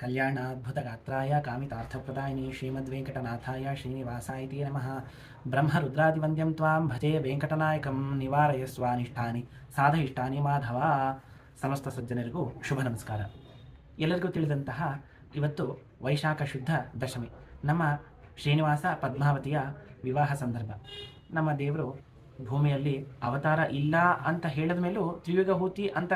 ಕಲ್ಯಾಣಾದ್ಭುತಗಾತ್ರಾಯ ಕಾಮಿತಾರ್ಥಪ್ರದಾಯಿನಿ ಶ್ರೀಮದ್ವೆಂಕಟನಾಥಾಯ ಶ್ರೀನಿವಾಸಾಯ ಇತಿ ನಮಃ ಬ್ರಹ್ಮರುದ್ರಾದಿವಂದ್ಯಂ ತ್ವಾಂ ಭಜೆ ವೆಂಕಟನಾಯಕಂ ನಿವಾರಯ ಸ್ವಾನಿಷ್ಠಾನಿ ಸಾಧಯಿಷ್ಠಾನಿ ಮಾಧವ ಸಮಸ್ತ ಸಜ್ಜನರಿಗೂ ಶುಭ ನಮಸ್ಕಾರ. ಎಲ್ಲರಿಗೂ ತಿಳಿದಂತಹ ಇವತ್ತು ವೈಶಾಖ ಶುದ್ಧ ದಶಮಿ, ನಮ್ಮ ಶ್ರೀನಿವಾಸ ಪದ್ಮಾವತಿಯ ವಿವಾಹ ಸಂದರ್ಭ. ನಮ್ಮ ದೇವರು ಭೂಮಿಯಲ್ಲಿ ಅವತಾರ ಇಲ್ಲ ಅಂತ ಹೇಳಿದ ಮೇಲೂ ತ್ರಿಯುಗಹೂತಿ ಅಂತ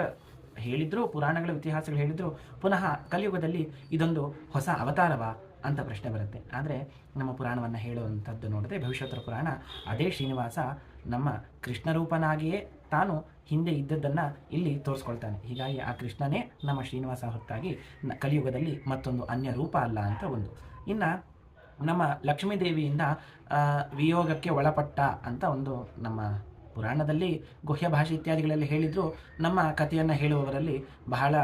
ಹೇಳಿದ್ರು, ಪುರಾಣಗಳ ಇತಿಹಾಸಗಳು ಹೇಳಿದ್ರು, ಪುನಃ ಕಲಿಯುಗದಲ್ಲಿ ಇದೊಂದು ಹೊಸ ಅವತಾರವಾ ಅಂತ ಪ್ರಶ್ನೆ ಬರುತ್ತೆ. ಆದರೆ ನಮ್ಮ ಪುರಾಣವನ್ನು ಹೇಳುವಂಥದ್ದು ನೋಡಿದ್ರೆ ಭವಿಷ್ಯೋತ್ತರ ಪುರಾಣ ಅದೇ ಶ್ರೀನಿವಾಸ ನಮ್ಮ ಕೃಷ್ಣರೂಪನಾಗಿಯೇ ತಾನು ಹಿಂದೆ ಇದ್ದದ್ದನ್ನು ಇಲ್ಲಿ ತೋರಿಸ್ಕೊಳ್ತಾನೆ. ಹೀಗಾಗಿ ಆ ಕೃಷ್ಣನೇ ನಮ್ಮ ಶ್ರೀನಿವಾಸ ಹೊತ್ತಾಗಿ ನ- ಕಲಿಯುಗದಲ್ಲಿ ಮತ್ತೊಂದು ಅನ್ಯ ರೂಪ ಅಲ್ಲ ಅಂತ ಒಂದು. ಇನ್ನು ನಮ್ಮ ಲಕ್ಷ್ಮೀದೇವಿಯಿಂದ ವಿಯೋಗಕ್ಕೆ ಒಳಪಟ್ಟ ಅಂತ ಒಂದು ನಮ್ಮ ಪುರಾಣದಲ್ಲಿ ಗುಹ್ಯ ಭಾಷೆ ಇತ್ಯಾದಿಗಳಲ್ಲಿ ಹೇಳಿದ್ರು, ನಮ್ಮ ಕಥೆಯನ್ನು ಹೇಳುವವರಲ್ಲಿ ಬಹಳ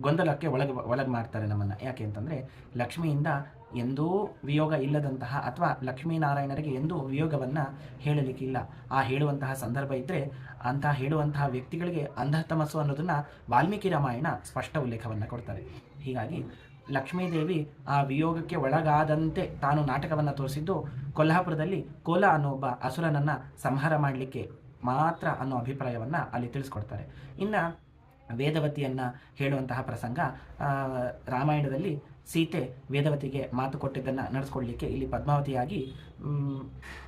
ಗೊಂದಲಕ್ಕೆ ಒಳಗೆ ಒಳಗೆ ಮಾಡ್ತಾರೆ ನಮ್ಮನ್ನು. ಯಾಕೆ ಅಂತಂದರೆ, ಲಕ್ಷ್ಮಿಯಿಂದ ಎಂದೂ ವಿಯೋಗ ಇಲ್ಲದಂತಹ ಅಥವಾ ಲಕ್ಷ್ಮೀನಾರಾಯಣರಿಗೆ ಎಂದೂ ವಿಯೋಗವನ್ನು ಹೇಳಲಿಕ್ಕಿಲ್ಲ. ಆ ಹೇಳುವಂತಹ ಸಂದರ್ಭ ಇದ್ದರೆ ಅಂತಹ ಹೇಳುವಂತಹ ವ್ಯಕ್ತಿಗಳಿಗೆ ಅಂಧತಮಸ್ಸು ಅನ್ನೋದನ್ನು ವಾಲ್ಮೀಕಿ ರಾಮಾಯಣ ಸ್ಪಷ್ಟ ಉಲ್ಲೇಖವನ್ನು ಕೊಡ್ತಾರೆ. ಹೀಗಾಗಿ ಲಕ್ಷ್ಮೀದೇವಿ ಆ ವಿಯೋಗಕ್ಕೆ ಒಳಗಾದಂತೆ ತಾನು ನಾಟಕವನ್ನು ತೋರಿಸಿದ್ದು ಕೊಲ್ಹಾಪುರದಲ್ಲಿ ಕೋಲ ಅನ್ನೋ ಒಬ್ಬ ಅಸುರನನ್ನು ಸಂಹಾರ ಮಾಡಲಿಕ್ಕೆ ಮಾತ್ರ ಅನ್ನೋ ಅಭಿಪ್ರಾಯವನ್ನು ಅಲ್ಲಿ ತಿಳಿಸ್ಕೊಡ್ತಾರೆ. ಇನ್ನು ವೇದವತಿಯನ್ನು ಹೇಳುವಂತಹ ಪ್ರಸಂಗ ರಾಮಾಯಣದಲ್ಲಿ ಸೀತೆ ವೇದವತಿಗೆ ಮಾತು ಕೊಟ್ಟಿದ್ದನ್ನು ನಡೆಸ್ಕೊಡ್ಲಿಕ್ಕೆ ಇಲ್ಲಿ ಪದ್ಮಾವತಿಯಾಗಿ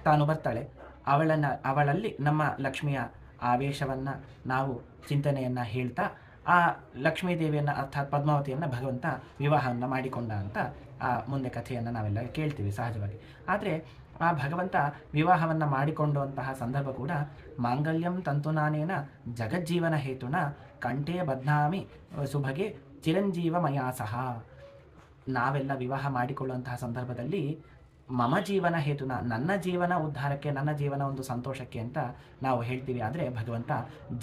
ತಾನು ಬರ್ತಾಳೆ. ಅವಳನ್ನು, ಅವಳಲ್ಲಿ ನಮ್ಮ ಲಕ್ಷ್ಮಿಯ ಆವೇಶವನ್ನು ನಾವು ಚಿಂತನೆಯನ್ನು ಹೇಳ್ತಾ ಆ ಲಕ್ಷ್ಮೀ ದೇವಿಯನ್ನು ಅರ್ಥಾತ್ ಪದ್ಮಾವತಿಯನ್ನು ಭಗವಂತ ವಿವಾಹವನ್ನು ಮಾಡಿಕೊಂಡ ಅಂತ ಆ ಮುಂದೆ ಕಥೆಯನ್ನು ನಾವೆಲ್ಲ ಕೇಳ್ತೀವಿ ಸಹಜವಾಗಿ. ಆದರೆ ಆ ಭಗವಂತ ವಿವಾಹವನ್ನು ಮಾಡಿಕೊಂಡಂತಹ ಸಂದರ್ಭ ಕೂಡ ಮಾಂಗಲ್ಯಂ ತಂತುನಾನೇನ ಜಗಜ್ಜೀವನ ಹೇತುನ ಕಂಠೇ ಬದ್ನಾಮಿ ಸುಭಗೆ ಚಿರಂಜೀವಮಯಾಸಹ ನಾವೆಲ್ಲ ವಿವಾಹ ಮಾಡಿಕೊಳ್ಳುವಂತಹ ಸಂದರ್ಭದಲ್ಲಿ ಮಮ ಜೀವನ ಹೇತುನ, ನನ್ನ ಜೀವನ ಉದ್ಧಾರಕ್ಕೆ, ನನ್ನ ಜೀವನ ಒಂದು ಸಂತೋಷಕ್ಕೆ ಅಂತ ನಾವು ಹೇಳ್ತೀವಿ. ಆದರೆ ಭಗವಂತ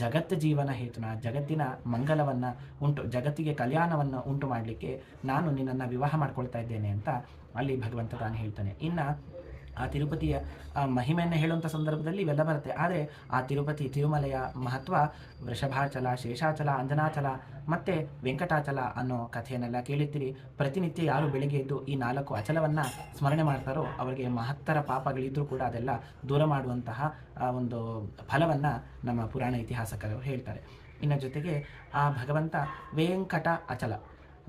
ಜಗತ್ ಜೀವನ ಹೇತುನ, ಜಗತ್ತಿನ ಮಂಗಲವನ್ನು ಉಂಟು, ಜಗತ್ತಿಗೆ ಕಲ್ಯಾಣವನ್ನು ಉಂಟು ಮಾಡಲಿಕ್ಕೆ ನಾನು ನಿನ್ನನ್ನು ವಿವಾಹ ಮಾಡ್ಕೊಳ್ತಾ ಇದ್ದೇನೆ ಅಂತ ಅಲ್ಲಿ ಭಗವಂತ ತಾನು ಹೇಳ್ತಾನೆ. ಇನ್ನು ಆ ತಿರುಪತಿಯ ಮಹಿಮೆಯನ್ನು ಹೇಳುವಂಥ ಸಂದರ್ಭದಲ್ಲಿ ಇವೆಲ್ಲ ಬರುತ್ತೆ. ಆದರೆ ಆ ತಿರುಪತಿ ತಿರುಮಲೆಯ ಮಹತ್ವ ವೃಷಭಾಚಲ, ಶೇಷಾಚಲ, ಅಂಜನಾಚಲ ಮತ್ತು ವೆಂಕಟಾಚಲ ಅನ್ನೋ ಕಥೆಯನ್ನೆಲ್ಲ ಕೇಳಿರ್ತೀರಿ. ಪ್ರತಿನಿತ್ಯ ಯಾರು ಬೆಳಿಗ್ಗೆ ಎದ್ದು ಈ ನಾಲ್ಕು ಅಚಲವನ್ನು ಸ್ಮರಣೆ ಮಾಡ್ತಾರೋ ಅವರಿಗೆ ಮಹತ್ತರ ಪಾಪಗಳಿದ್ದರೂ ಕೂಡ ಅದೆಲ್ಲ ದೂರ ಮಾಡುವಂತಹ ಒಂದು ಫಲವನ್ನು ನಮ್ಮ ಪುರಾಣ ಇತಿಹಾಸಕರು ಹೇಳ್ತಾರೆ. ಇನ್ನು ಜೊತೆಗೆ ಆ ಭಗವಂತ ವೇಂಕಟ ಅಚಲ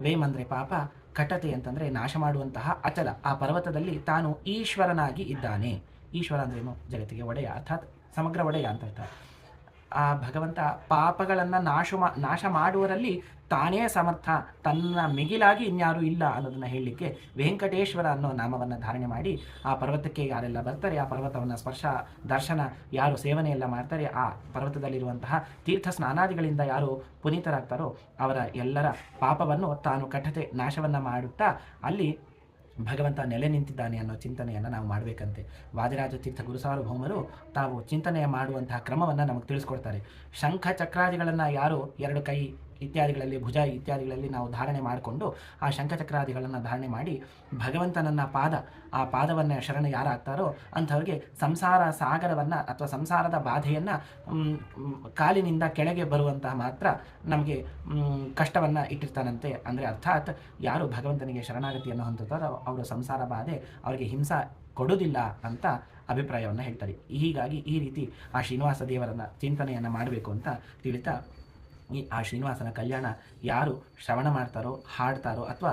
ವೇಮ್ ಅಂದರೆ ಪಾಪ ಕಟತೆ ಅಂತಂದರೆ ನಾಶ ಮಾಡುವಂತಹ ಅಚಲ. ಆ ಪರ್ವತದಲ್ಲಿ ತಾನು ಈಶ್ವರನಾಗಿ ಇದ್ದಾನೆ. ಈಶ್ವರ ಅಂದ್ರೇನು ಜಗತ್ತಿಗೆ ಒಡೆಯ, ಅರ್ಥಾತ್ ಸಮಗ್ರ ಒಡೆಯ ಅಂತ ಅರ್ಥ. ಆ ಭಗವಂತ ಪಾಪಗಳನ್ನು ನಾಶ ಮಾ, ನಾಶ ಮಾಡುವರಲ್ಲಿ ತಾನೇ ಸಮರ್ಥ, ತನ್ನ ಮಿಗಿಲಾಗಿ ಇನ್ಯಾರೂ ಇಲ್ಲ ಅನ್ನೋದನ್ನು ಹೇಳಲಿಕ್ಕೆ ವೆಂಕಟೇಶ್ವರ ಅನ್ನೋ ನಾಮವನ್ನು ಧಾರಣೆ ಮಾಡಿ ಆ ಪರ್ವತಕ್ಕೆ ಯಾರೆಲ್ಲ ಬರ್ತಾರೆ, ಆ ಪರ್ವತವನ್ನು ಸ್ಪರ್ಶ, ದರ್ಶನ, ಯಾರು ಸೇವನೆ ಎಲ್ಲ ಮಾಡ್ತಾರೆ, ಆ ಪರ್ವತದಲ್ಲಿರುವಂತಹ ತೀರ್ಥ ಸ್ನಾನಾದಿಗಳಿಂದ ಯಾರು ಪುನೀತರಾಗ್ತಾರೋ ಅವರ ಎಲ್ಲರ ಪಾಪವನ್ನು ತಾನು ಕಠತೆ ನಾಶವನ್ನು ಮಾಡುತ್ತಾ ಅಲ್ಲಿ ಭಗವಂತ ನೆಲೆ ನಿಂತಿದ್ದಾನೆ ಅನ್ನೋ ಚಿಂತನೆಯನ್ನು ನಾವು ಮಾಡಬೇಕಂತೆ. ವಾದಿರಾಜ ತೀರ್ಥ ಗುರುಸಾರ್ವಭೌಮರು ತಾವು ಚಿಂತನೆ ಮಾಡುವಂತಹ ಕ್ರಮವನ್ನು ನಮಗೆ ತಿಳಿಸ್ಕೊಡ್ತಾರೆ. ಶಂಖ ಚಕ್ರಾದಿಗಳನ್ನು ಯಾರು ಎರಡು ಕೈ ಇತ್ಯಾದಿಗಳಲ್ಲಿ ಭುಜ ಇತ್ಯಾದಿಗಳಲ್ಲಿ ನಾವು ಧಾರಣೆ ಮಾಡಿಕೊಂಡು ಆ ಶಂಖಚಕ್ರಾದಿಗಳನ್ನು ಧಾರಣೆ ಮಾಡಿ ಭಗವಂತನನ್ನ ಪಾದ, ಆ ಪಾದವನ್ನು ಶರಣ ಯಾರಾಗ್ತಾರೋ ಅಂಥವ್ರಿಗೆ ಸಂಸಾರ ಸಾಗರವನ್ನು ಅಥವಾ ಸಂಸಾರದ ಬಾಧೆಯನ್ನು ಕಾಲಿನಿಂದ ಕೆಳಗೆ ಬರುವಂತಹ ಮಾತ್ರ ನಮಗೆ ಕಷ್ಟವನ್ನು ಇಟ್ಟಿರ್ತಾನಂತೆ. ಅಂದರೆ ಅರ್ಥಾತ್ ಯಾರು ಭಗವಂತನಿಗೆ ಶರಣಾಗತಿಯನ್ನು ಹೊಂದುತ್ತಾರೋ ಅವರು ಸಂಸಾರ ಬಾಧೆ ಅವರಿಗೆ ಹಿಂಸಾ ಕೊಡುವುದಿಲ್ಲ ಅಂತ ಅಭಿಪ್ರಾಯವನ್ನು ಹೇಳ್ತಾರೆ. ಹೀಗಾಗಿ ಈ ರೀತಿ ಆ ಶ್ರೀನಿವಾಸ ದೇವರನ್ನ ಚಿಂತನೆಯನ್ನು ಮಾಡಬೇಕು ಅಂತ ತಿಳಿತಾ ಈ ಆ ಶ್ರೀನಿವಾಸನ ಕಲ್ಯಾಣ ಯಾರು ಶ್ರವಣ ಮಾಡ್ತಾರೋ, ಹಾಡ್ತಾರೋ ಅಥವಾ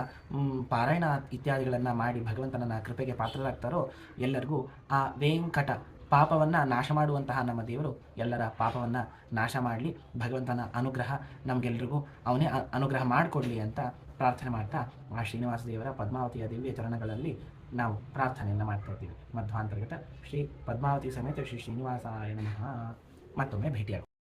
ಪಾರಾಯಣ ಇತ್ಯಾದಿಗಳನ್ನು ಮಾಡಿ ಭಗವಂತನನ್ನ ಕೃಪೆಗೆ ಪಾತ್ರರಾಗ್ತಾರೋ ಎಲ್ಲರಿಗೂ ಆ ವೆಂಕಟ ಪಾಪವನ್ನು ನಾಶ ಮಾಡುವಂತಹ ನಮ್ಮ ದೇವರು ಎಲ್ಲರ ಪಾಪವನ್ನು ನಾಶ ಮಾಡಲಿ. ಭಗವಂತನ ಅನುಗ್ರಹ ನಮಗೆಲ್ಲರಿಗೂ ಅವನೇ ಅನುಗ್ರಹ ಮಾಡಿಕೊಡ್ಲಿ ಅಂತ ಪ್ರಾರ್ಥನೆ ಮಾಡ್ತಾ ಆ ಶ್ರೀನಿವಾಸ ದೇವರ ಪದ್ಮಾವತಿಯ ದಿವ್ಯ ಚರಣಗಳಲ್ಲಿ ನಾವು ಪ್ರಾರ್ಥನೆಯನ್ನು ಮಾಡ್ತಾ ಇದ್ದೀವಿ ಮಧ್ವಾಂತರ್ಗತ ಶ್ರೀ ಪದ್ಮಾವತಿ ಸಮೇತ ಶ್ರೀ ಶ್ರೀನಿವಾಸಾಯ ನಮಃ. ಮತ್ತೊಮ್ಮೆ ಭೇಟಿಯಾಗೋಣ.